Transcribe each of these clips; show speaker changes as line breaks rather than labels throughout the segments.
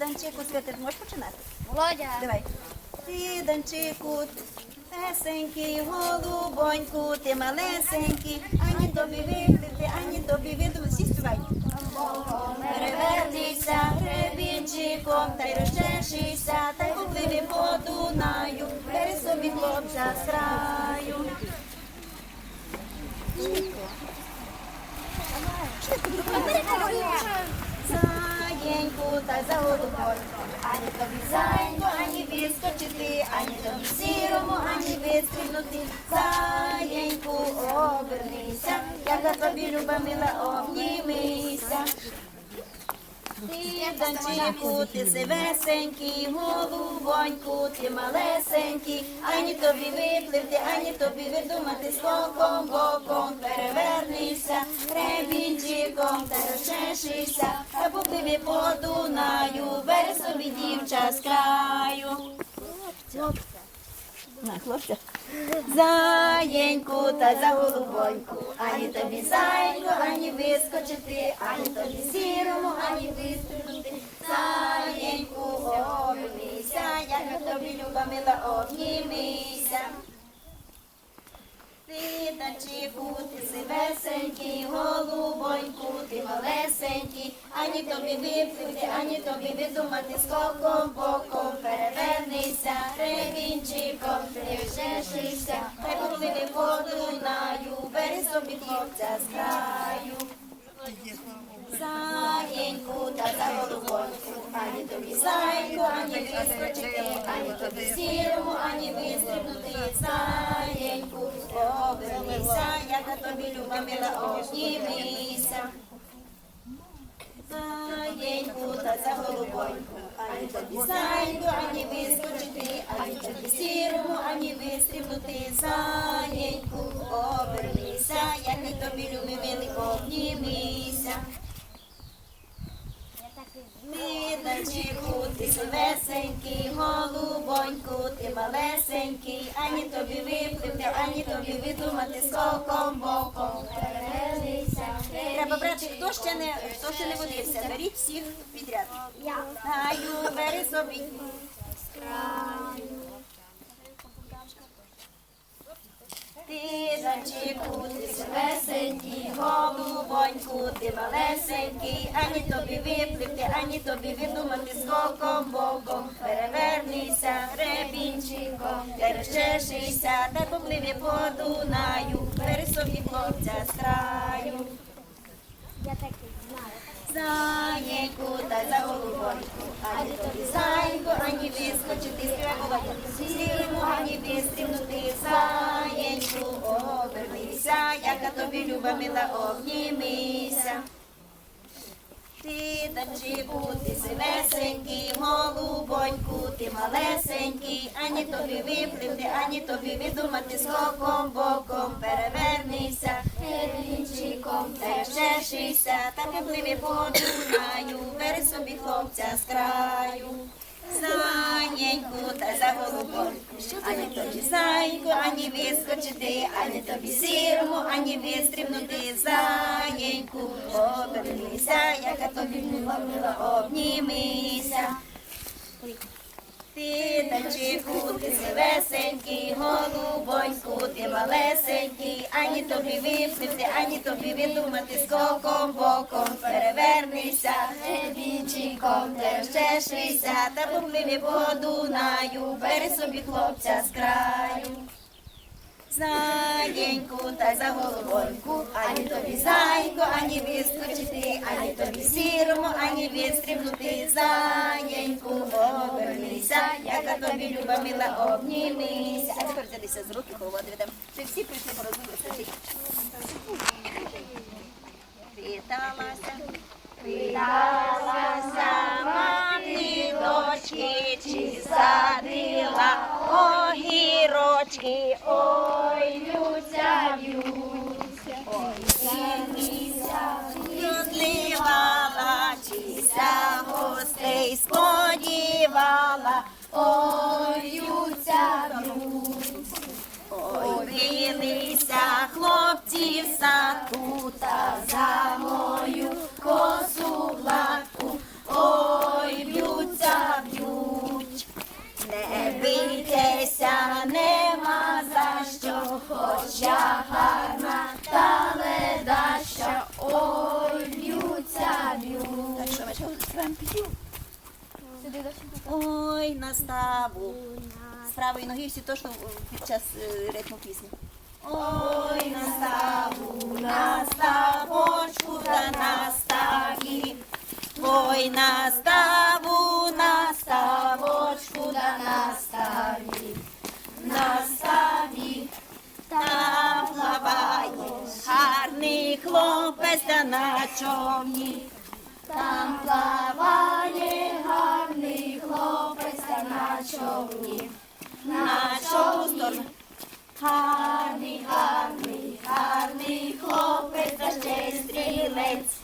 Данчику, Свята, можеш починати?
Володя.
Давай. Ти, Данчику, тесенький, голубоньку, ти малесенький, ані тобі виплити, ані тобі видумати. Всі співай. Перевернися гребінчиком, та й розчешися, та й попливи по Дунаю, бери собі хлопця з краю. Заєньку та за голубоньку, ані тобі зайньку, ані вискочити, ані тобі сірому, ані вистрибнути. Заєньку, обернися, я за тобі люба мила, обнімися. Ти, Данчику, ти сивесенький, голубоньку, ти малесенький, ані тобі випливти, ані тобі видумати скоком, боком, перевернися, ребінчиком, та розчешися, та попливи по Дунаю, бери собі дівча з краю. На, хлопця. Заєньку та за голубоньку, ані тобі зайньку, ані вискочити, ані тобі сірому, ані вистрибнути. Заєньку, обнімися, як тобі люба мила, обнімися. Ти танчику, ти сивесенький, голубоньку, ти малесенький, ані тобі випити, ані тобі видумати скоком, боком, перевернися, ревінчиком, ти розчешися, хай попливи по Дунаю, бери собі хлопця з краю. Заєньку та за голубоньку, ані тобі зайку, ані вискочити, ані тобі сірому, ані вистрибнути. Заєньку, обернися, яка тобі люба мила, обнімися. За голубоньку, ані тобі зайку, ані вискочити, ані тобі сірому, ані вистрибнути. Заєньку, обернися, яка тобі люби милий, обнімися. Ти, Данчику, ти сивесенький, голубоньку, ти малесенький, ані тобі випливти, ані тобі видумати скоком, боком. Хто ще не, хто ще не водився, беріть всіх підряд.
Я.
Гаю, бери собі. Ти, Данчику, ти сивесенький, голубоньку, ти малесенький, ані тобі випливти, ані тобі видумати скоком, боком, перевернися, ребінчиком, перещешися, та попливи по Дунаю, бери собі хлопця з краю.
Я такий знаю.
Заєньку та за голубоньку, ані тобі зайку, ані вискочити, співати сірому, ані вистрибнути. Заєньку, обернися, яка тобі люба мила, обнімися. Ти, Данчику, ти сивесенький, голубоньку, ти малесенький, ані тобі випливти, ані тобі видумати скоком, боком, перевернися, перещешися, та попливи по Дунаю, бери собі хлопця з краю. Заєньку та за голубоньку, ані тобі зайку, ані вискочити, ані тобі сірому, ані вистрибнути. Заєньку, обернися, яка тобі мила, мила, обнімися. Ти, танчику, ти сивесенький, голубоньку, ти малесенький, ані тобі випливти, ані тобі видумати скоком, боком, перевернися, ребінчиком, терщешися, та попливи по Дунаю, бери собі хлопця з краю. Заєньку та за голубоньку, ані тобі зайку, ані вискочити, ані тобі сірому, ані вистрибнути. Заєньку, обернися, яка тобі люба мила, обнімися. А тепер взялися з руки, голова ведемо. Чи всі прийшли по розуму? Віталася, віталася, й сподівала, ой, Ой, обилися хлопці в саду та за мою косу плаку, ой, б'ються, б'ють, не бийтеся, нема
за що хоча.
Ой, на ставу. З правої ноги всі точно під час е, ритму пісні. Ой, на ставу, на ставочку та на ставі. Ой, на ставу, на ставочку та на ставі. На ставі там плаває гарний хлопець та на човні. Там плаває гарний на човні. На сторону. Гарний, гарний, гарний хлопець та ще й стрілець.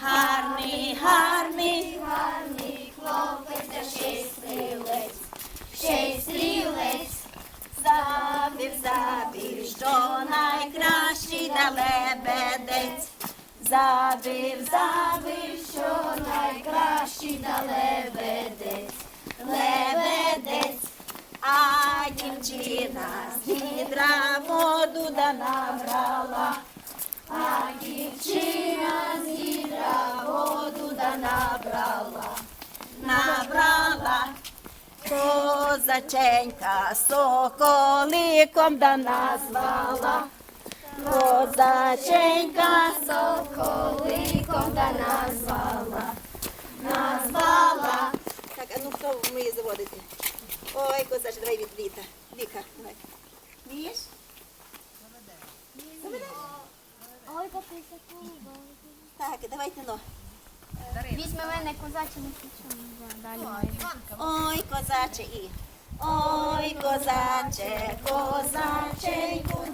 Гарний, гарний, гарний хлопець та ще й стрілець. Ще й стрілець. Забив, забив, що найкращий да лебедець. Забив, забив, що найкращий да лебедець. Лебедець, а дівчина з воду да набрала. А дівчина з воду да набрала. Набрала. Козаченька соколиком да назвала. Козаченька соколиком да назвала. Назвала. Так, а ну хто вміє заводити? Ой, козаче, давай від літа. Віка, давай. Вмієш?
Ой, попися куба.
Так, давайте ну.
Візьми мене козачі, не хочу. Далі.
Ой, козаче і. Ой, козаче, козаче, да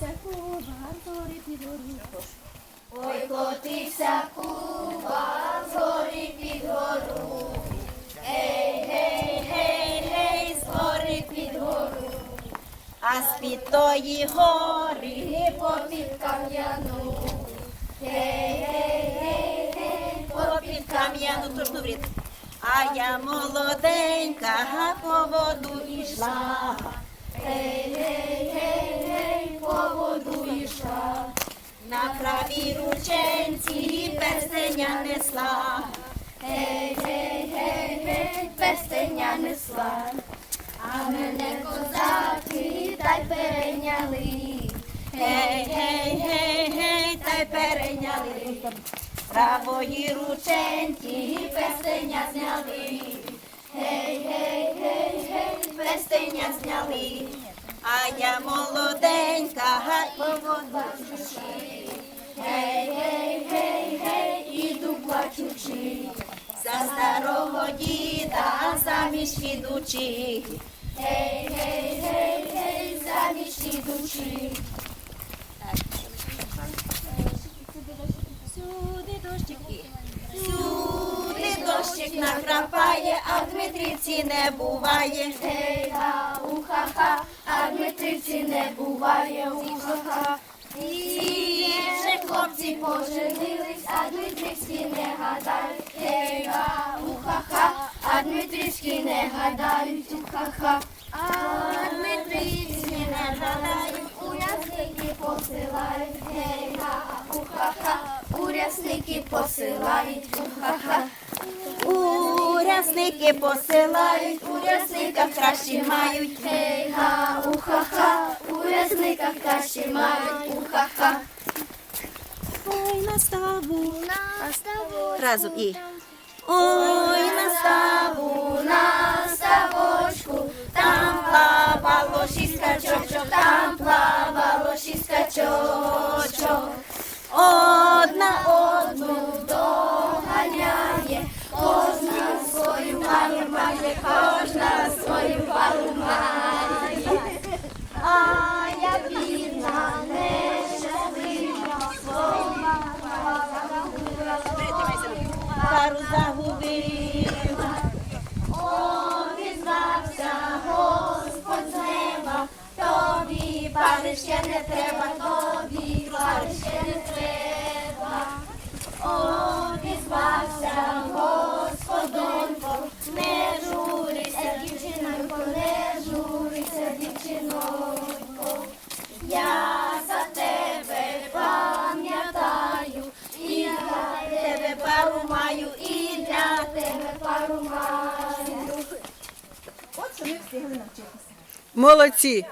котився куба, зорі під гору. Ой, котився куба, зорі під гору. Гей, гей, гей, гей, з гори під гору. А з-під тої гори попід кам'яну. Гей, гей, гей, гей, попід кам'яну, точно врід. А я молоденька по воду йшла. Гей, гей, гей, гей, по воду йшла. На правій рученці перстеня несла. Гей, гей, гей, гей, перстеня несла. А мене козаки та й перейняли. Гей, гей, гей, гей, та й перейняли. Правої рученьки перстеня зняли. Гей, гей, гей, гей, перстеня зняли. А я молоденька, гай по Гей, гей, гей, гей, іду плачучи. За старого діда заміж ідучи. Гей, гей, гей, гей, заміж ідучи. Сюди дощик і Сюди дощик накрапає, а в Дмитрівці не буває. Гей, га, уха-ха, а в Дмитрівці не буває, уха-ха. Всі вже хлопці поженились, а Дмитрівські не гадають. Гей, га, уха-ха, а Дмитрівські не гадають, уха-ха. А Дмитрівські не гадають, у ясники посилають. Гей, га, уха-ха, урясники посилають, уха-ха. Урясники посилають, у рясниках кращі мають. Гей, га, уха-ха, у рясниках кращі мають, уха-ха. Ой, наставу. Разом і. Ой, наставу, на ставочку, там плавало шість качок, там плавало usar
Молодці.